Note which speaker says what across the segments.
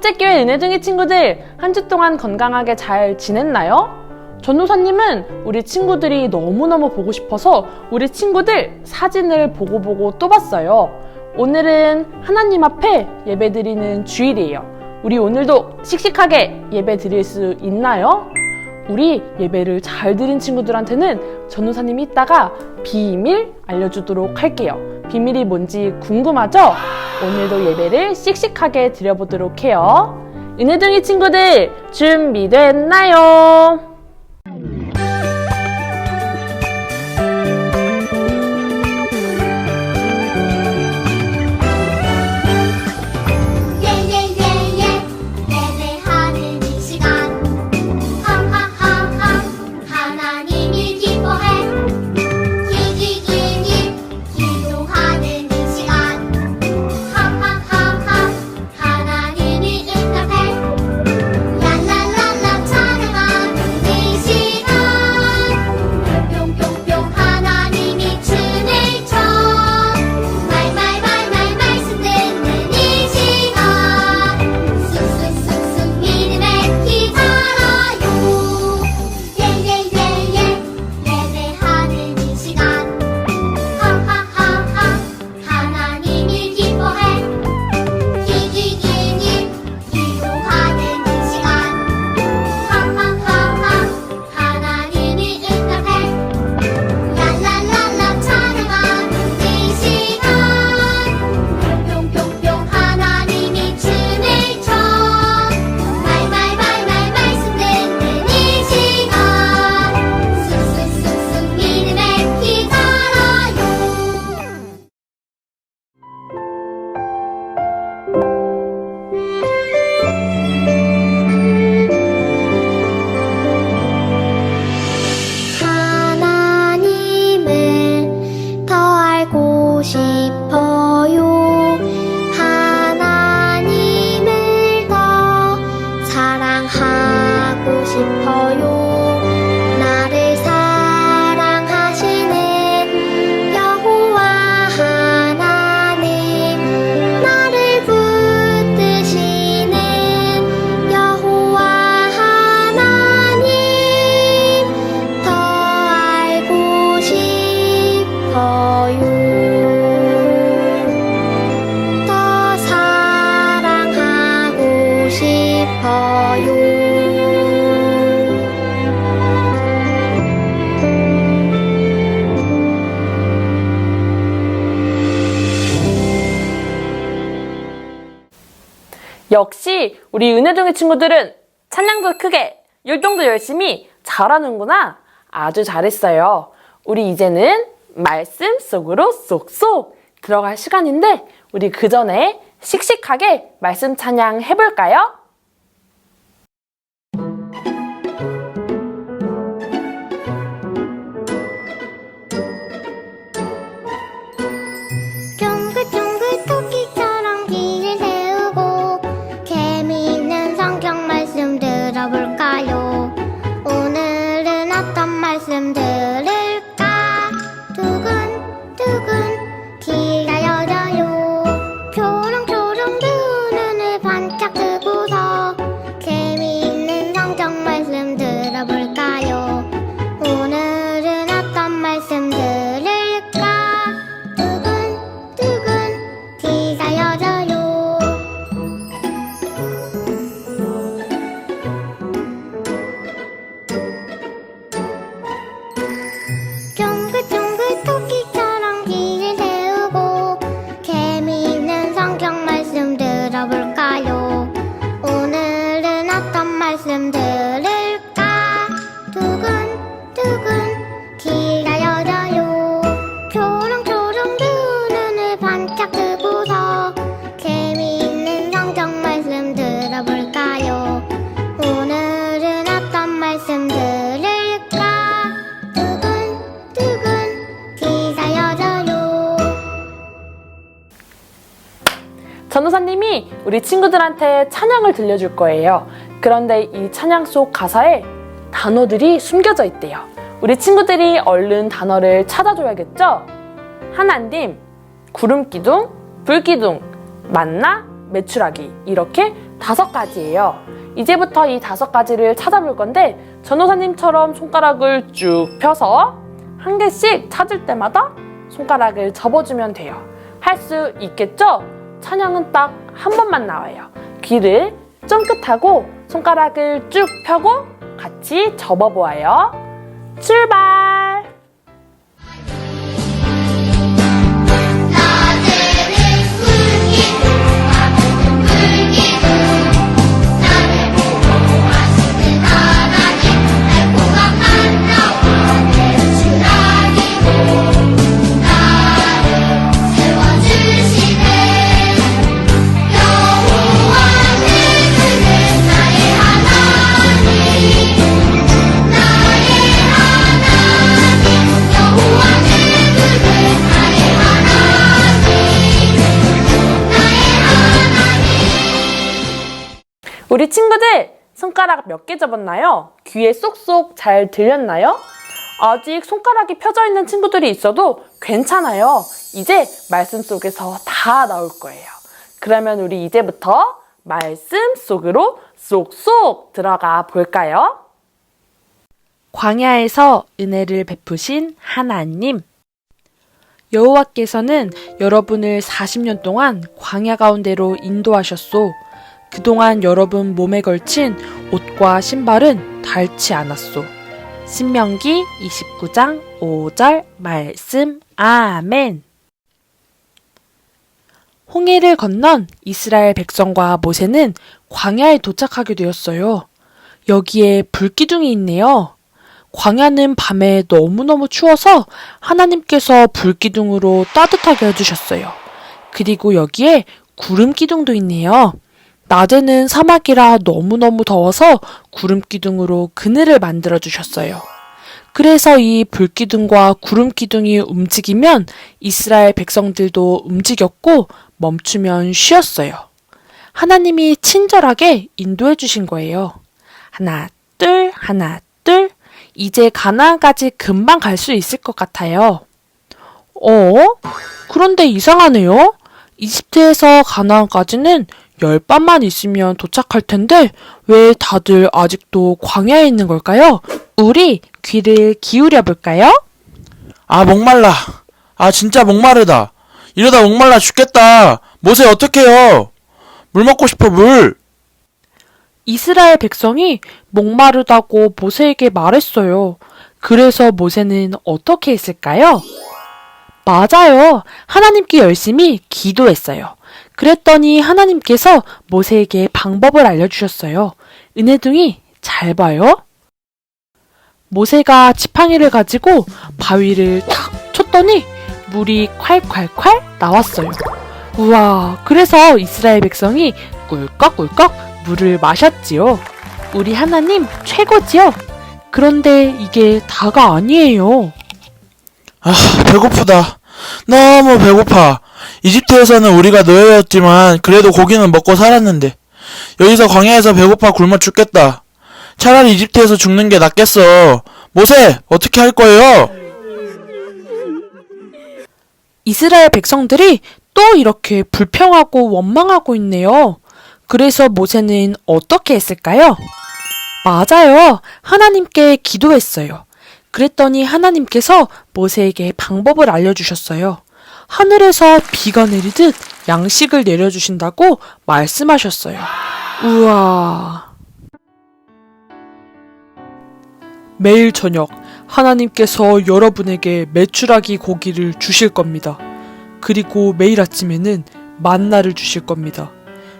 Speaker 1: 샬롬! 꽃제교회 은혜중이 친구들 한 주 동안 건강하게 잘 지냈나요? 전도사님은 우리 친구들이 너무너무 보고 싶어서 우리 친구들 사진을 보고 보고 또 봤어요. 오늘은 하나님 앞에 예배 드리는 주일이에요. 우리 오늘도 씩씩하게 예배 드릴 수 있나요? 우리 예배를 잘 드린 친구들한테는 전도사님이 이따가 비밀 알려주도록 할게요. 비밀이 뭔지 궁금하죠? 오늘도 예배를 씩씩하게 드려보도록 해요. 은혜등이 친구들 준비됐나요?
Speaker 2: 싶어요.
Speaker 1: 역시 우리 은혜중의 친구들은 찬양도 크게, 율동도 열심히 잘하는구나. 아주 잘했어요. 우리 이제는 말씀 속으로 쏙쏙 들어갈 시간인데, 우리 그 전에 씩씩하게 말씀 찬양 해볼까요? 우리 친구들한테 찬양을 들려줄 거예요. 그런데 이 찬양 속 가사에 단어들이 숨겨져 있대요. 우리 친구들이 얼른 단어를 찾아줘야겠죠? 하나님, 구름 기둥, 불 기둥, 만나,
Speaker 3: 메추라기 이렇게 다섯 가지예요. 이제부터 이 다섯 가지를 찾아볼 건데 전호사님처럼 손가락을 쭉 펴서 한 개씩 찾을 때마다 손가락을 접어주면 돼요. 할 수 있겠죠? 찬양은 딱 한 번만 나와요. 귀를 쫑긋하고 손가락을 쭉 펴고 같이 접어보아요. 출발! 친구들 손가락 몇 개 접었나요? 귀에 쏙쏙 잘 들렸나요? 아직 손가락이 펴져 있는 친구들이 있어도 괜찮아요. 이제 말씀 속에서 다 나올 거예요. 그러면 우리 이제부터 말씀 속으로 쏙쏙 들어가 볼까요? 광야에서 은혜를 베푸신 하나님. 여호와께서는 여러분을 40년 동안 광야 가운데로 인도하셨소. 그동안 여러분 몸에 걸친 옷과 신발은 닳지 않았소. 신명기 29장 5절 말씀 아멘. 홍해를 건넌 이스라엘 백성과 모세는 광야에 도착하게 되었어요. 여기에 불기둥이 있네요. 광야는 밤에 너무너무 추워서 하나님께서 불기둥으로 따뜻하게 해주셨어요. 그리고 여기에 구름 기둥도 있네요. 낮에는 사막이라 너무너무 더워서 구름 기둥으로 그늘을 만들어 주셨어요. 그래서 이 불기둥과 구름 기둥이 움직이면 이스라엘 백성들도 움직였고 멈추면 쉬었어요. 하나님이 친절하게 인도해 주신 거예요. 하나, 둘, 하나, 둘. 이제 가나안까지 금방 갈 수 있을 것 같아요. 어? 그런데 이상하네요. 이집트에서 가나안까지는 열 밤만 있으면 도착할 텐데 왜 다들 아직도 광야에 있는 걸까요? 우리 귀를 기울여 볼까요?
Speaker 4: 아, 목말라. 아, 진짜 목마르다. 이러다 목말라 죽겠다. 모세 어떡해요? 물 먹고 싶어, 물.
Speaker 3: 이스라엘 백성이 목마르다고 모세에게 말했어요. 그래서 모세는 어떻게 했을까요? 맞아요. 하나님께 열심히 기도했어요. 그랬더니 하나님께서 모세에게 방법을 알려주셨어요. 은혜둥이 잘 봐요. 모세가 지팡이를 가지고 바위를 탁 쳤더니 물이 콸콸콸 나왔어요. 우와, 그래서 이스라엘 백성이 꿀꺽꿀꺽 물을 마셨지요. 우리 하나님 최고지요? 그런데 이게 다가 아니에요.
Speaker 4: 아, 배고프다. 너무 배고파. 이집트에서는 우리가 노예였지만 그래도 고기는 먹고 살았는데 여기서 광야에서 배고파 굶어 죽겠다. 차라리 이집트에서 죽는 게 낫겠어. 모세, 어떻게 할 거예요?
Speaker 3: 이스라엘 백성들이 또 이렇게 불평하고 원망하고 있네요. 그래서 모세는 어떻게 했을까요? 맞아요. 하나님께 기도했어요. 그랬더니 하나님께서 모세에게 방법을 알려주셨어요. 하늘에서 비가 내리듯 양식을 내려주신다고 말씀하셨어요. 우와. 매일 저녁 하나님께서 여러분에게 메추라기 고기를 주실 겁니다. 그리고 매일 아침에는 만나를 주실 겁니다.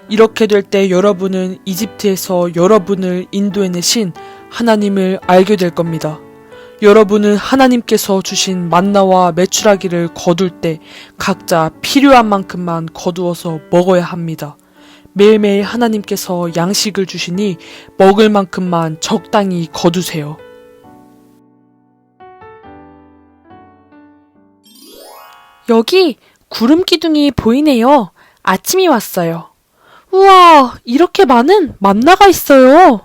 Speaker 3: 이렇게 될 때 여러분은 이집트에서 여러분을 인도해내신 하나님을 알게 될 겁니다. 여러분은 하나님께서 주신 만나와 메추라기를 거둘 때 각자 필요한 만큼만 거두어서 먹어야 합니다. 매일매일 하나님께서 양식을 주시니 먹을 만큼만 적당히 거두세요. 여기 구름 기둥이 보이네요. 아침이 왔어요. 우와, 이렇게 많은 만나가 있어요.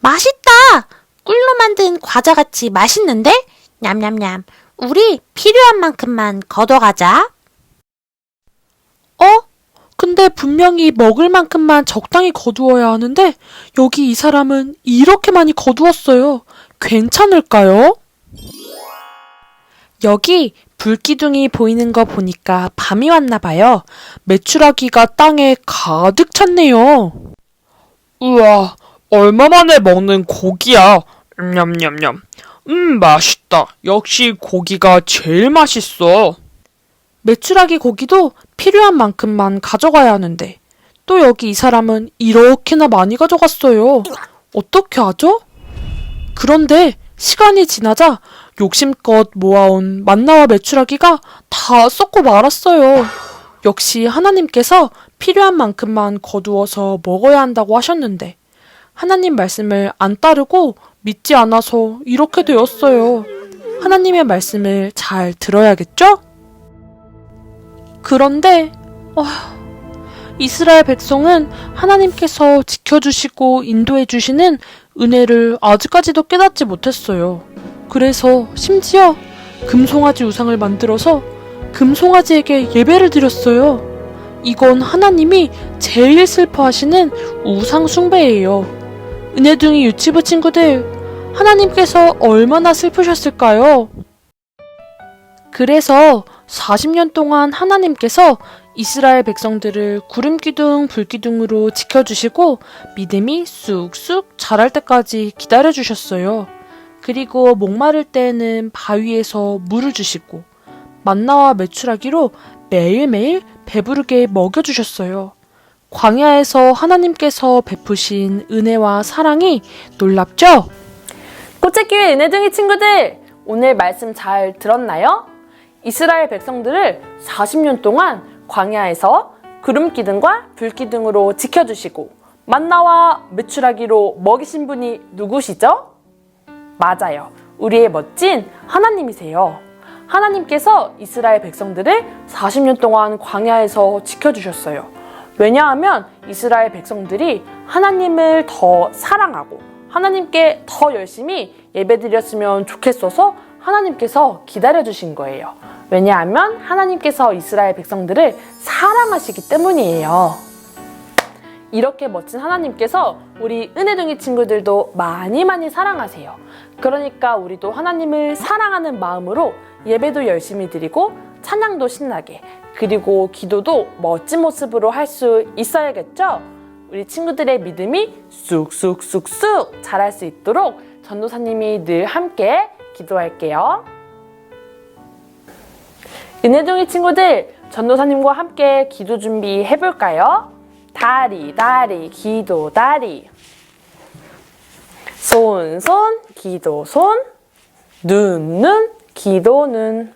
Speaker 5: 맛있다! 꿀로 만든 과자같이 맛있는데? 냠냠냠. 우리 필요한 만큼만 걷어가자.
Speaker 3: 어? 그런데 분명히 먹을 만큼만 적당히 거두어야 하는데 여기 이 사람은 이렇게 많이 거두었어요. 괜찮을까요? 여기 불기둥이 보이는 거 보니까 밤이 왔나 봐요. 메추라기가 땅에 가득 찼네요.
Speaker 6: 우와, 얼마 만에 먹는 고기야. 냠냠냠. 음, 맛있다. 역시 고기가 제일 맛있어.
Speaker 3: 메추라기 고기도 필요한 만큼만 가져가야 하는데 또 여기 이 사람은 이렇게나 많이 가져갔어요. 어떻게 하죠? 그런데 시간이 지나자 욕심껏 모아온 만나와 메추라기가 다 썩고 말았어요. 역시 하나님께서 필요한 만큼만 거두어서 먹어야 한다고 하셨는데 하나님 말씀을 안 따르고 믿지 않아서 이렇게 되었어요. 하나님의 말씀을 잘 들어야겠죠? 그런데 어휴, 이스라엘 백성은 하나님께서 지켜주시고 인도해주시는 은혜를 아직까지도 깨닫지 못했어요. 그래서 심지어 금송아지 우상을 만들어서 금송아지에게 예배를 드렸어요. 이건 하나님이 제일 슬퍼하시는 우상 숭배예요. 은혜둥이 유치부 친구들, 하나님께서 얼마나 슬프셨을까요? 그래서 40년 동안 하나님께서 이스라엘 백성들을 구름 기둥, 불 기둥으로 지켜주시고 믿음이 쑥쑥 자랄 때까지 기다려주셨어요. 그리고 목마를 때에는 바위에서 물을 주시고 만나와 메추라기로 매일매일 배부르게 먹여주셨어요. 광야에서 하나님께서 베푸신 은혜와 사랑이 놀랍죠?
Speaker 7: 꽃책교회 은혜등이 친구들, 오늘 말씀 잘 들었나요? 이스라엘 백성들을 40년 동안 광야에서 구름 기둥과 불 기둥으로 지켜주시고 만나와 메추라기로 먹이신 분이 누구시죠? 맞아요. 우리의 멋진 하나님이세요. 하나님께서 이스라엘 백성들을 40년 동안 광야에서 지켜주셨어요. 왜냐하면 이스라엘 백성들이 하나님을 더 사랑하고 하나님께 더 열심히 예배드렸으면 좋겠어서 하나님께서 기다려주신 거예요. 왜냐하면 하나님께서 이스라엘 백성들을 사랑하시기 때문이에요. 이렇게 멋진 하나님께서 우리 은혜둥이 친구들도 많이 많이 사랑하세요. 그러니까 우리도 하나님을 사랑하는 마음으로 예배도 열심히 드리고 찬양도 신나게 그리고 기도도 멋진 모습으로 할 수 있어야겠죠? 우리 친구들의 믿음이 쑥쑥쑥쑥 자랄 수 있도록 전도사님이 늘 함께 기도할게요. 은혜둥이 친구들, 전도사님과 함께 기도 준비 해볼까요? 다리, 다리, 기도, 다리. 손, 손, 기도, 손. 눈, 눈, 기도, 눈.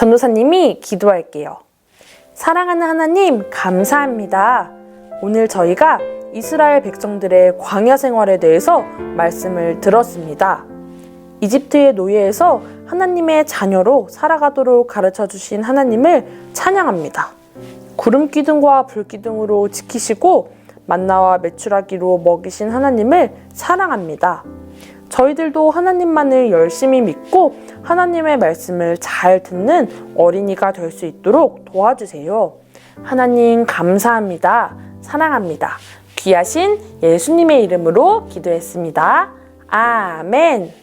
Speaker 7: 전도사님이 기도할게요. 사랑하는 하나님, 감사합니다. 오늘 저희가 이스라엘 백성들의 광야 생활에 대해서 말씀을 들었습니다. 이집트의 노예에서 하나님의 자녀로 살아가도록 가르쳐 주신 하나님을 찬양합니다. 구름 기둥과 불 기둥으로 지키시고 만나와 메추라기로 먹이신 하나님을 사랑합니다. 저희들도 하나님만을 열심히 믿고 하나님의 말씀을 잘 듣는 어린이가 될 수 있도록 도와주세요. 하나님 감사합니다. 사랑합니다. 귀하신 예수님의 이름으로 기도했습니다. 아멘.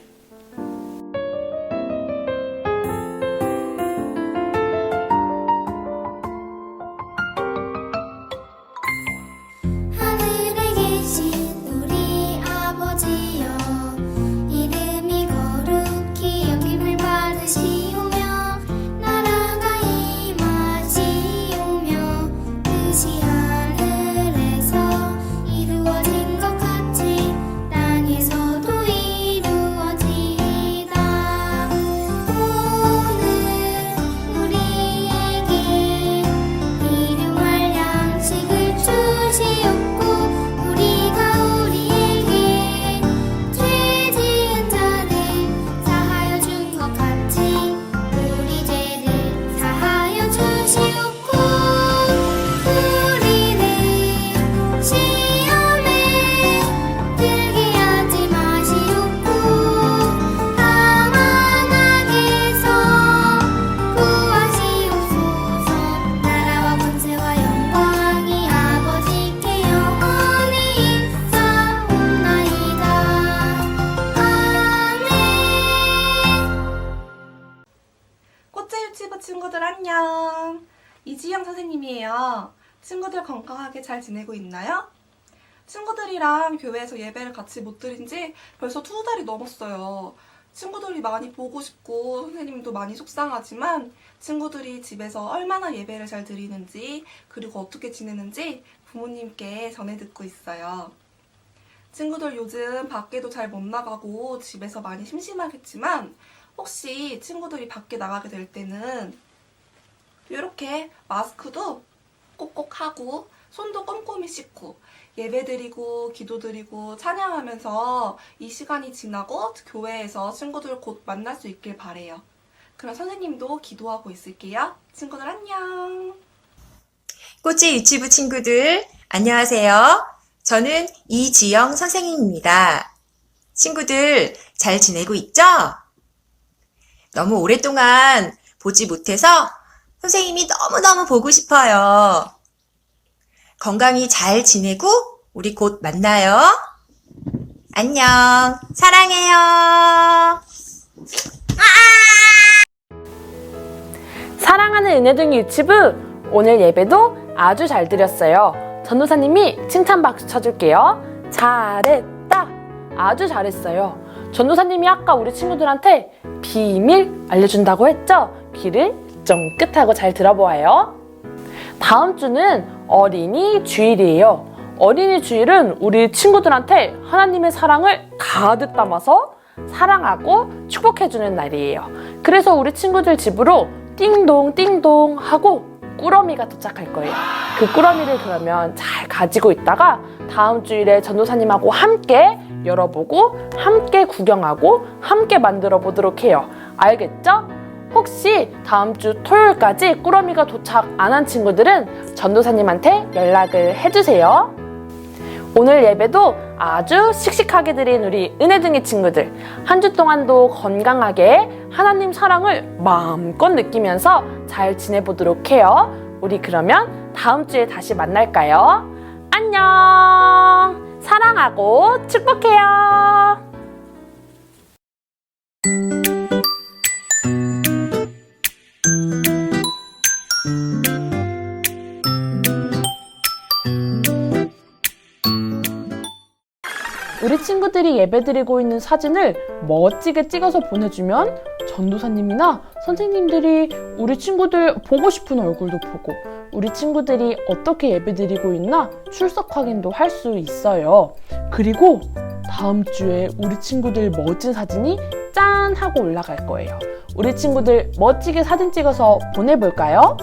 Speaker 8: 지내고 있나요? 친구들이랑 교회에서 예배를 같이 못 드린 지 벌써 두 달이 넘었어요. 친구들이 많이 보고 싶고 선생님도 많이 속상하지만 친구들이 집에서 얼마나 예배를 잘 드리는지 그리고 어떻게 지내는지 부모님께 전해 듣고 있어요. 친구들 요즘 밖에도 잘 못 나가고 집에서 많이 심심하겠지만 혹시 친구들이 밖에 나가게 될 때는 이렇게 마스크도 꼭꼭 하고 손도 꼼꼼히 씻고 예배드리고 기도드리고 찬양하면서 이 시간이 지나고 교회에서 친구들 곧 만날 수 있길 바래요. 그럼 선생님도 기도하고 있을게요. 친구들 안녕.
Speaker 9: 꼬치 유치부 친구들, 안녕하세요. 저는 이지영 선생님입니다. 친구들, 잘 지내고 있죠? 너무 오랫동안 보지 못해서 선생님이 너무너무 보고 싶어요. 건강히 잘 지내고 우리 곧 만나요. 안녕. 사랑해요.
Speaker 3: 사랑하는 은혜둥이 유치부 오늘 예배도 아주 잘 드렸어요. 전도사님이 칭찬 박수 쳐줄게요. 잘했다. 아주 잘했어요. 전도사님이 아까 우리 친구들한테 비밀 알려준다고 했죠? 귀를 쫑긋하고 잘 들어보아요. 다음 주는 어린이 주일이에요. 어린이 주일은 우리 친구들한테 하나님의 사랑을 가득 담아서 사랑하고 축복해주는 날이에요. 그래서 우리 친구들 집으로 띵동 띵동 하고 꾸러미가 도착할 거예요. 그 꾸러미를 그러면 잘 가지고 있다가 다음 주일에 전도사님하고 함께 열어보고 함께 구경하고 함께 만들어 보도록 해요. 알겠죠? 혹시 다음 주 토요일까지 꾸러미가 도착 안 한 친구들은 전도사님한테 연락을 해주세요. 오늘 예배도 아주 씩씩하게 드린 우리 은혜등이 친구들 한 주 동안도 건강하게 하나님 사랑을 마음껏 느끼면서 잘 지내보도록 해요. 우리 그러면 다음 주에 다시 만날까요? 안녕! 사랑하고 축복해요! 우리 친구들이 예배드리고 있는 사진을 멋지게 찍어서 보내주면 전도사님이나 선생님들이 우리 친구들 보고 싶은 얼굴도 보고 우리 친구들이 어떻게 예배드리고 있나 출석 확인도 할 수 있어요. 그리고 다음 주에 우리 친구들 멋진 사진이 짠 하고 올라갈 거예요. 우리 친구들 멋지게 사진 찍어서 보내볼까요?